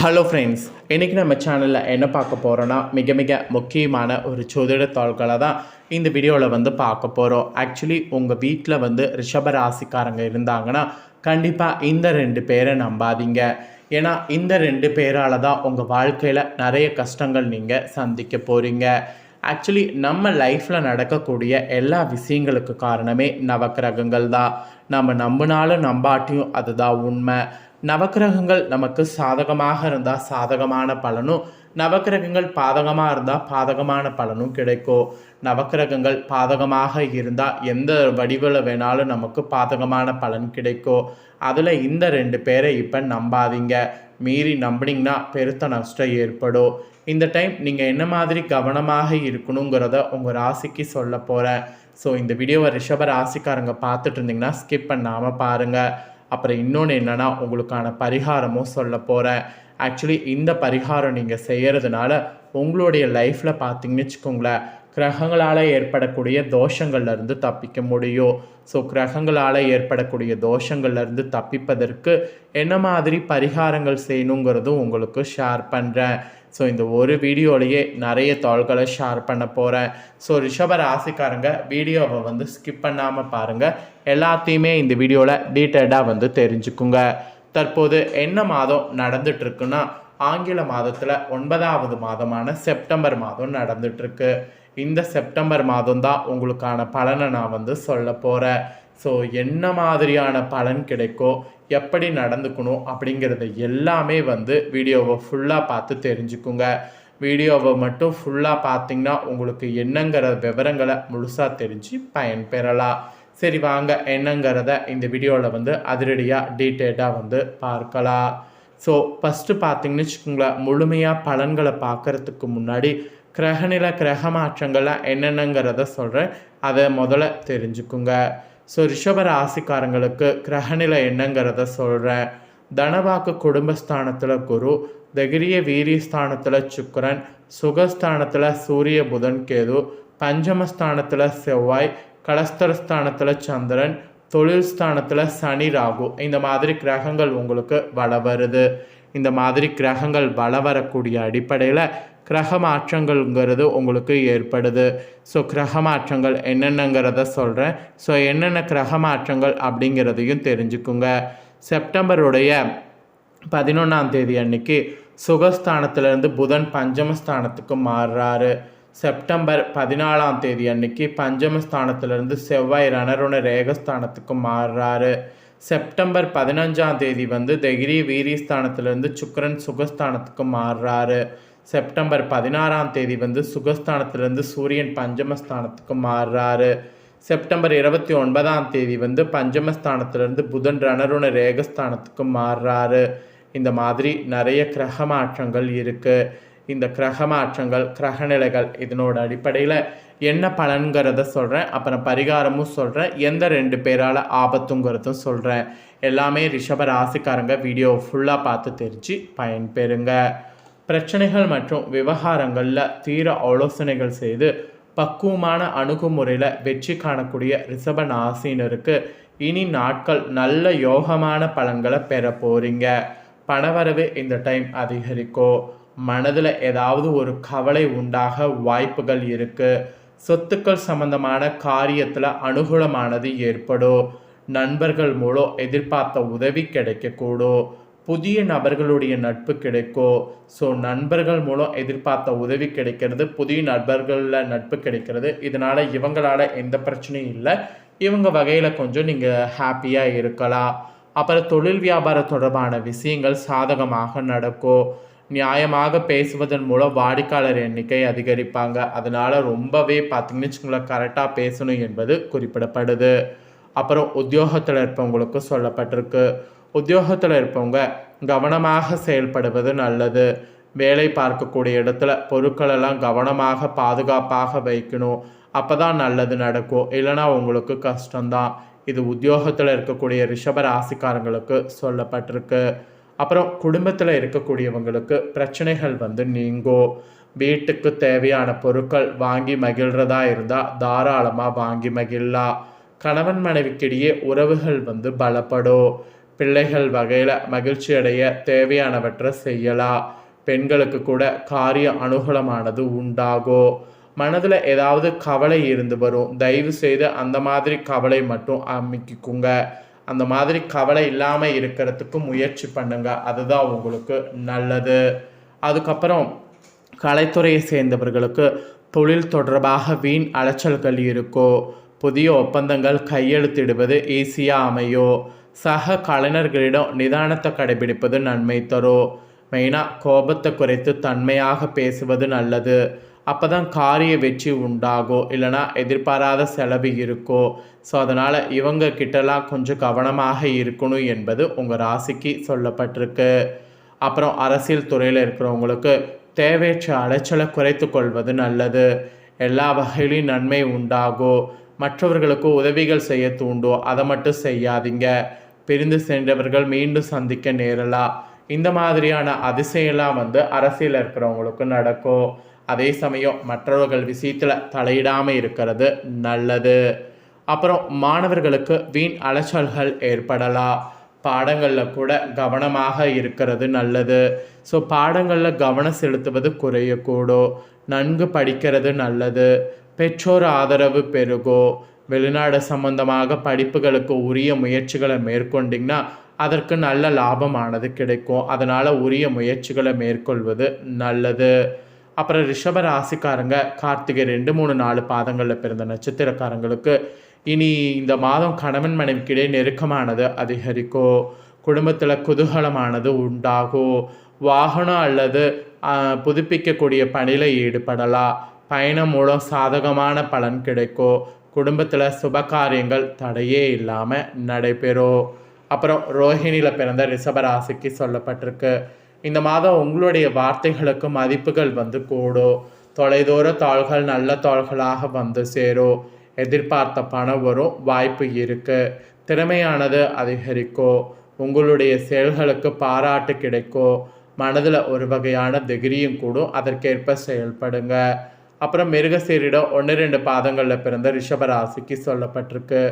Hello friends இன்றைக்கி நம்ம சேனலில் என்ன பார்க்க போகிறோன்னா மிக மிக முக்கியமான ஒரு ஜோதிட தாள்களை தான் இந்த வீடியோவில் வந்து பார்க்க போகிறோம் ஆக்சுவலி உங்கள் வீட்டில் வந்து ரிஷப ராசிக்காரங்க இருந்தாங்கன்னா கண்டிப்பாக இந்த ரெண்டு பேரை நம்பாதீங்க. ஏன்னா இந்த ரெண்டு பேரால் தான் உங்கள் வாழ்க்கையில் நிறைய கஷ்டங்கள் நீங்கள் சந்திக்க போகிறீங்க ஆக்சுவலி நம்ம லைஃப்பில் நடக்கக்கூடிய எல்லா விஷயங்களுக்கு காரணமே நவக்கிரகங்கள் தான் நம்ம நம்பினாலும் நம்பாட்டியும் அதுதான் உண்மை. நவக்கிரகங்கள் நமக்கு சாதகமாக இருந்தால் சாதகமான பலனும் நவக்கிரகங்கள் பாதகமாக இருந்தால் பாதகமான பலனும் கிடைக்கும். நவக்கிரகங்கள் பாதகமாக இருந்தால் எந்த வடிவில் வேணாலும் நமக்கு பாதகமான பலன் கிடைக்கும். அதில் இந்த ரெண்டு பேரை இப்போ நம்பாதீங்க. மீறி நம்பினீங்கன்னா பெருத்த நஷ்டம் ஏற்படும். இந்த டைம் நீங்கள் என்ன மாதிரி கவனமாக இருக்கணுங்கிறத உங்கள் ராசிக்கு சொல்ல போகிறேன் ஸோ இந்த வீடியோவை ரிஷப ராசிக்காரங்க பார்த்துட்டு இருந்தீங்கன்னா ஸ்கிப் பண்ணாமல் பாருங்கள் அப்புறம் இன்னொன்று என்னென்னா உங்களுக்கான பரிகாரமும் சொல்ல போகிறேன் ஆக்சுவலி இந்த பரிகாரம் நீங்கள் செய்கிறதுனால உங்களுடைய லைஃப்பில் பார்த்தீங்கன்னு வச்சுக்கோங்களேன் கிரகங்களால் ஏற்படக்கூடிய தோஷங்கள்லேருந்து தப்பிக்க முடியும். ஸோ கிரகங்களால் ஏற்படக்கூடிய தோஷங்கள்லேருந்து தப்பிப்பதற்கு என்ன மாதிரி பரிகாரங்கள் செய்யணுங்கிறதும் உங்களுக்கு ஷேர் பண்ணுறேன் ஸோ இந்த ஒரு வீடியோலையே நிறைய தாள்களை ஷேர் பண்ண போகிறேன் ஸோ ரிஷப ராசிக்காரங்க வீடியோவை வந்து ஸ்கிப் பண்ணாமல் பாருங்கள் எல்லாத்தையுமே இந்த வீடியோவில் டீட்டெயில்டாக வந்து தெரிஞ்சுக்குங்க. தற்போது என்ன மாதம் நடந்துட்டுருக்குன்னா ஆங்கில மாதத்தில் ஒன்பதாவது மாதமான செப்டம்பர் மாதம் நடந்துட்டுருக்கு. இந்த செப்டம்பர் மாதம் தான் உங்களுக்கான பலனை நான் வந்து சொல்ல போகிறேன் ஸோ என்ன மாதிரியான பலன் கிடைக்கோ எப்படி நடந்துக்கணும் அப்படிங்கிறத எல்லாமே வந்து வீடியோவை ஃபுல்லாக பார்த்து தெரிஞ்சுக்குங்க. வீடியோவை மட்டும் ஃபுல்லாக பார்த்தீங்கன்னா உங்களுக்கு என்னங்கிற விவரங்களை முழுசாக தெரிஞ்சு பயன்பெறலாம். சரி வாங்க என்னங்கிறத இந்த வீடியோவில் வந்து அதிரடியாக டீட்டெயிலாக வந்து பார்க்கலாம். ஸோ ஃபஸ்ட்டு பார்த்தீங்கன்னு வச்சுக்கோங்களேன் முழுமையாக பலன்களை பார்க்குறதுக்கு முன்னாடி கிரகநில கிரக மாற்றங்கள்லாம் என்னென்னங்கிறத சொல்கிறேன் அதை முதல்ல தெரிஞ்சுக்குங்க. ஸோ ரிஷப ராசிக்காரங்களுக்கு கிரகநிலை என்னங்கிறத சொல்கிறேன் தனவாக்கு குடும்பஸ்தானத்தில் குரு தகிரிய வீரியஸ்தானத்தில் சுக்கரன் சுகஸ்தானத்தில் சூரிய புதன் கேது பஞ்சமஸ்தானத்தில் செவ்வாய் கலஸ்தரஸ்தானத்தில் சந்திரன் தொழில் ஸ்தானத்தில் சனி ராகு. இந்த மாதிரி கிரகங்கள் உங்களுக்கு வள வருது. இந்த மாதிரி கிரகங்கள் வள வரக்கூடிய அடிப்படையில் கிரக மாற்றங்கள்ங்கிறது உங்களுக்கு ஏற்படுது. ஸோ கிரக மாற்றங்கள் என்னென்னங்கிறத சொல்கிறேன் ஸோ என்னென்ன கிரக மாற்றங்கள் அப்படிங்கிறதையும் தெரிஞ்சுக்குங்க. செப்டம்பருடைய பதினொன்றாம் தேதி அன்னைக்கு சுகஸ்தானத்திலேருந்து புதன் பஞ்சமஸ்தானத்துக்கு மாறுறாரு. செப்டம்பர் பதினாலாம் தேதி அன்னைக்கு பஞ்சமஸ்தானத்திலிருந்து செவ்வாய் ரணருண ரேகஸ்தானத்துக்கு மாறுறாரு. செப்டம்பர் பதினஞ்சாம் தேதி வந்து தைரிய வீரியஸ்தானத்திலிருந்து சுக்கரன் சுகஸ்தானத்துக்கு மாறுறாரு. செப்டம்பர் பதினாறாம் தேதி வந்து சுகஸ்தானத்திலிருந்து சூரியன் பஞ்சமஸ்தானத்துக்கு மாறுறாரு. செப்டம்பர் இருபத்தி ஒன்பதாம் தேதி வந்து பஞ்சமஸ்தானத்திலிருந்து புதன் ரணருண ரேகஸ்தானத்துக்கு மாறுறாரு. இந்த மாதிரி நிறைய கிரக மாற்றங்கள் இருக்குது இந்த கிரக மாற்றங்கள் கிரகநிலைகள் இதனோட அடிப்படையில் என்ன பலன்கிறத சொல்கிறேன் அப்புறம் பரிகாரமும் சொல்கிறேன் எந்த ரெண்டு பேரால் ஆபத்துங்கிறதும் சொல்கிறேன் எல்லாமே ரிஷப ராசிக்காரங்க வீடியோ ஃபுல்லாக பார்த்து தெரிஞ்சு பயன்பெறுங்க. பிரச்சனைகள் மற்றும் விவகாரங்களில் தீர ஆலோசனைகள் செய்து பக்குவமான அணுகுமுறையில் வெற்றி காணக்கூடிய ரிஷப ராசினருக்கு இனி நாட்கள் நல்ல யோகமான பலன்களை பெற போகிறீங்க பணவரவு இந்த டைம் அதிகரிக்கும் மனதில் ஏதாவது ஒரு கவலை உண்டாக வாய்ப்புகள் இருக்குது சொத்துக்கள் சம்பந்தமான காரியத்தில் அனுகூலமானது ஏற்படும். நண்பர்கள் மூலம் எதிர்பார்த்த உதவி கிடைக்கக்கூடும். புதிய நபர்களுடைய நட்பு கிடைக்கும் ஸோ நண்பர்கள் மூலம் எதிர்பார்த்த உதவி கிடைக்கிறது புதிய நண்பர்களில் நட்பு கிடைக்கிறது. இதனால் இவங்களால் எந்த பிரச்சனையும் இல்லை. இவங்க வகையில் கொஞ்சம் நீங்கள் ஹாப்பியாக இருக்கலாம். அப்புறம் தொழில் வியாபாரம் தொடர்பான விஷயங்கள் சாதகமாக நடக்கும் நியாயமாக பேசுவதன் மூலம் வாடிக்கையாளர் எண்ணிக்கை அதிகரிப்பாங்க. அதனால் ரொம்பவே பார்த்தீங்கன்னு வச்சுக்கோங்களேன் கரெக்டாக பேசணும் என்பது குறிப்பிடப்படுது. அப்புறம் உத்தியோகத்தில் இருப்பவங்களுக்கு சொல்லப்பட்டிருக்கு. உத்தியோகத்தில் இருப்பவங்க கவனமாக செயல்படுவது நல்லது. வேலை பார்க்கக்கூடிய இடத்துல பொருட்களெல்லாம் கவனமாக பாதுகாப்பாக வைக்கணும். அப்போ தான் நல்லது நடக்கும். இல்லைனா உங்களுக்கு கஷ்டம்தான். இது உத்தியோகத்தில் இருக்கக்கூடிய ரிஷப ராசிக்காரங்களுக்கு சொல்லப்பட்டிருக்கு. அப்புறம் குடும்பத்தில் இருக்கக்கூடியவங்களுக்கு பிரச்சனைகள் வந்து நீங்கும் வீட்டுக்கு தேவையான பொருட்கள் வாங்கி மகிழ்றதா இருந்தால் தாராளமாக வாங்கி மகிழலாம். கணவன் மனைவிக்கிடையே உறவுகள் வந்து பலப்படும். பிள்ளைகள் வகையில் மகிழ்ச்சி அடைய தேவையானவற்றை செய்யலாம் பெண்களுக்கு கூட காரிய அனுகூலமானது உண்டாகும் மனதில் ஏதாவது கவலை இருந்து வரும் தயவு செய்து அந்த மாதிரி கவலை மட்டும் அமைக்கிக்குங்க. அந்த மாதிரி கவலை இல்லாமல் இருக்கிறதுக்கு முயற்சி பண்ணுங்க. அதுதான் உங்களுக்கு நல்லது. அதுக்கப்புறம் கலைத்துறையை சேர்ந்தவர்களுக்கு தொழில் தொடர்பாக வீண் அலைச்சல்கள் இருக்கோ. புதிய ஒப்பந்தங்கள் கையெழுத்திடுவது ஈஸியாக அமையோ. சக கலைஞர்களிடம் நிதானத்தை கடைபிடிப்பது நன்மை தரும் மெயினாக கோபத்தை குறைத்து தன்மையாக பேசுவது நல்லது. அப்போ தான் காரிய வெற்றி உண்டாகும் இல்லைனா எதிர்பாராத செலவு இருக்கோ. ஸோ அதனால் இவங்க கிட்டலாம் கொஞ்சம் கவனமாக இருக்கணும் என்பது உங்கள் ராசிக்கு சொல்லப்பட்டிருக்கு. அப்புறம் அரசியல் துறையில் இருக்கிறவங்களுக்கு தேவையற்ற அலைச்சலை குறைத்து கொள்வது நல்லது. எல்லா வகையிலையும் நன்மை உண்டாகும் மற்றவர்களுக்கு உதவிகள் செய்ய தூண்டும் அதை மட்டும் செய்யாதீங்க. பிரிந்து சென்றவர்கள் மீண்டும் சந்திக்க நேரலாம் இந்த மாதிரியான அதிசயம்லாம் வந்து அரசியல் இருக்கிறவங்களுக்கு நடக்கும். அதே சமயம் மற்றவர்கள் விஷயத்தில் தலையிடாமல் இருக்கிறது நல்லது. அப்புறம் மாணவர்களுக்கு வீண் அலைச்சல்கள் ஏற்படலாம் பாடங்களில் கூட கவனமாக இருக்கிறது நல்லது. ஸோ பாடங்களில் கவனம் செலுத்துவது குறையக்கூடும் நன்கு படிக்கிறது நல்லது. பெற்றோர் ஆதரவு பெருகும் வெளிநாடு சம்பந்தமாக படிப்புகளுக்கு உரிய முயற்சிகளை மேற்கொண்டிங்கன்னா அதற்கு நல்ல லாபமானது கிடைக்கும். அதனால் உரிய முயற்சிகளை மேற்கொள்வது நல்லது. அப்புறம் ரிஷப ராசிக்காரங்க கார்த்திகை ரெண்டு மூணு நாலு பாதங்களில் பிறந்த நட்சத்திரக்காரங்களுக்கு இனி இந்த மாதம் கணவன் மனைவிக்கிடையே நெருக்கமானது அதிகரிக்கோ குடும்பத்தில் குதூகலமானது உண்டாகும் வாகனம் அல்லது புதுப்பிக்கக்கூடிய பணியில் ஈடுபடலாம் பயணம் மூலம் சாதகமான பலன் கிடைக்கும் குடும்பத்தில் சுப காரியங்கள் தடையே இல்லாமல் நடைபெறும் அப்புறம் ரோஹிணியில் பிறந்த ரிஷபராசிக்கு சொல்லப்பட்டிருக்கு. இந்த மாதம் உங்களுடைய வார்த்தைகளுக்கு மதிப்புகள் வந்து கூடும் தொலைதூர தாள்கள் நல்ல தாள்களாக வந்து சேரும் எதிர்பார்த்த பணம் வரும் வாய்ப்பு இருக்குது திறமையானது அதிகரிக்கும் உங்களுடைய செயல்களுக்கு பாராட்டு கிடைக்கும் மனதில் ஒரு வகையான திகிரியும் கூடும். அதற்கேற்ப செயல்படுங்க. அப்புறம் மிருகசீரிடம் ஒன்று ரெண்டு பாதங்களில் பிறந்த ரிஷபராசிக்கு சொல்லப்பட்டிருக்கு.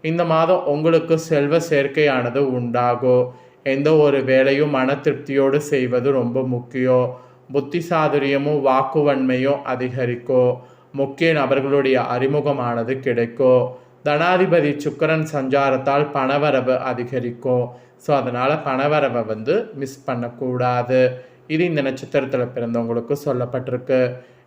இந்த மாதம் உங்களுக்கு செல்வ சேர்க்கையானது உண்டாகும் எந்த ஒரு வேலையும் மன திருப்தியோடு செய்வது ரொம்ப முக்கியம். புத்தி சாதுரியமும் வாக்குவன்மையும் அதிகரிக்கும் முக்கிய நபர்களுடைய அறிமுகமானது கிடைக்கும் தனாதிபதி சுக்கரன் சஞ்சாரத்தால் பணவரவு அதிகரிக்கும் ஸோ அதனால் பணவரவை வந்து மிஸ் பண்ணக்கூடாது. இது இந்த நட்சத்திரத்தில் பிறந்தவங்களுக்கு சொல்லப்பட்டிருக்கு.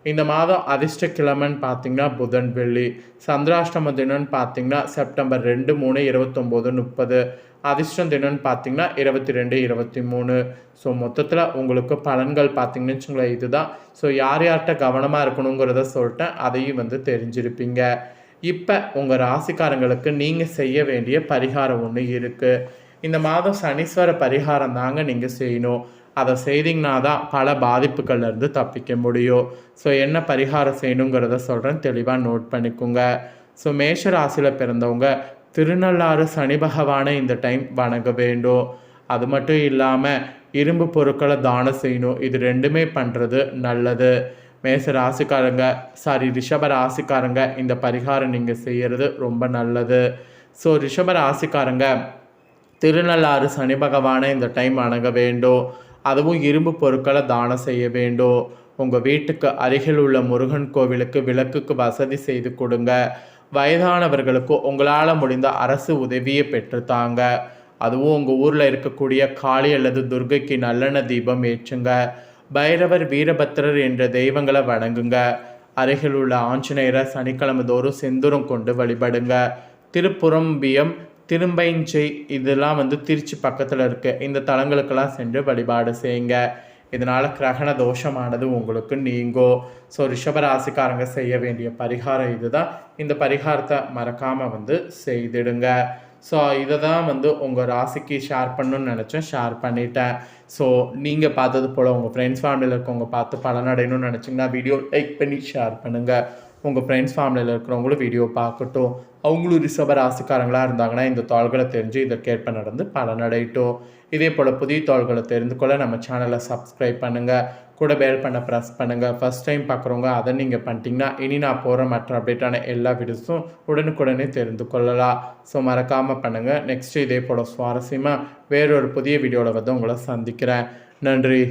இந்த மாதம் அதிர்ஷ்ட கிழமைன்னு பார்த்தீங்கன்னா புதன் வெள்ளி. சந்திராஷ்டம தினம்னு பார்த்தீங்கன்னா செப்டம்பர் ரெண்டு மூணு இருபத்தொம்போது முப்பது. அதிர்ஷ்டம் தினம்னு பார்த்தீங்கன்னா இருபத்தி ரெண்டு இருபத்தி மூணு. ஸோ மொத்தத்தில் உங்களுக்கு பலன்கள் பார்த்தீங்கன்னு வச்சுங்களேன் இதுதான். ஸோ யார் யார்கிட்ட கவனமாக இருக்கணுங்கிறத சொல்லிட்டேன். அதையும் வந்து தெரிஞ்சிருப்பீங்க. இப்போ உங்கள் ராசிக்காரங்களுக்கு நீங்கள் செய்ய வேண்டிய பரிகாரம் ஒன்று இருக்குது இந்த மாதம் சனீஸ்வர பரிகாரம் தாங்க நீங்கள் செய்யணும். அதை செய்திங்கன்னா தான் பல பாதிப்புகள்லேருந்து தப்பிக்க முடியும். ஸோ என்ன பரிகாரம் செய்யணுங்கிறத சொல்கிறேன் தெளிவாக நோட் பண்ணிக்கோங்க. ஸோ மேஷ ராசியில் பிறந்தவங்க திருநள்ளாறு சனி பகவானை இந்த டைம் வணங்க வேண்டும் அது மட்டும் இல்லாமல் இரும்பு பொருட்களை தானம் செய்யணும். இது ரெண்டுமே பண்ணுறது நல்லது. மேச ராசிக்காரங்க சாரி ரிஷப ராசிக்காரங்க இந்த பரிகாரம் நீங்கள் செய்கிறது ரொம்ப நல்லது. ஸோ ரிஷப ராசிக்காரங்க திருநள்ளாறு சனி பகவானை இந்த டைம் வணங்க வேண்டும் அதுவும் இரும்பு பொருட்களை தானம் செய்ய வேண்டும் உங்கள் வீட்டுக்கு அருகில் உள்ள முருகன் கோவிலுக்கு விளக்குக்கு வசதி செய்து கொடுங்க. வயதானவர்களுக்கு உங்களால் முடிந்த அரசு உதவியை பெற்றுத்தாங்க. அதுவும் உங்கள் ஊரில் இருக்கக்கூடிய காளி அல்லது துர்கைக்கு நல்லெண்ண தீபம் ஏற்றுங்க. பைரவர் வீரபத்திரர் என்ற தெய்வங்களை வணங்குங்க. அருகில் உள்ள ஆஞ்சநேயரை சனிக்கிழமை தோறும் செந்தூரம் கொண்டு வழிபடுங்க. திருப்புறம்பியம் திரும்பைஞ்சை இதெல்லாம் வந்து திருச்சி பக்கத்தில் இருக்குது இந்த தலங்களுக்கெல்லாம் சென்று வழிபாடு செய்யுங்க. இதனால் கிரகண தோஷமானது உங்களுக்கு நீங்கோ. ஸோ ரிஷபராசிக்காரங்க செய்ய வேண்டிய பரிகாரம் இதுதான். இந்த பரிகாரத்தை மறக்காமல் வந்து செய்திடுங்க. ஸோ இதை தான் வந்து உங்கள் ராசிக்கு ஷேர் பண்ணணும்னு நினச்சேன். ஷேர் பண்ணிட்டேன். ஸோ நீங்கள் பார்த்தது போல் உங்கள் ஃப்ரெண்ட்ஸ் ஃபேமிலியில் இருக்கவங்க பார்த்து பலனடையணும்னு நினச்சிங்கன்னா வீடியோ லைக் பண்ணி ஷேர் பண்ணுங்கள் உங்கள் ஃப்ரெண்ட்ஸ் ஃபேமிலியில் இருக்கிறவங்களும் வீடியோ பார்க்கட்டும். அவங்களும் ரிஷப ராசிக்காரங்களாக இருந்தாங்கன்னா இந்த தாள்களை தெரிஞ்சு இதற்கேற்ப நடந்து பலனடையட்டும். இதே போல் புதிய தாள்களை தெரிந்து கொள்ள நம்ம சேனலை சப்ஸ்கிரைப் பண்ணுங்கள் கூட பேல் பண்ண ப்ரெஸ் பண்ணுங்கள் ஃபஸ்ட் டைம் பார்க்குறவங்க அதை நீங்கள் பண்ணிட்டீங்கன்னா இனி நான் போகிற மற்ற அப்டேட்டான எல்லா வீடியோஸும் உடனுக்குடனே தெரிந்து கொள்ளலாம். ஸோ மறக்காமல் பண்ணுங்கள் நெக்ஸ்ட்டு இதே போல் சுவாரஸ்யமாக வேறொரு புதிய வீடியோவில் வந்து உங்களை சந்திக்கிறேன். நன்றி.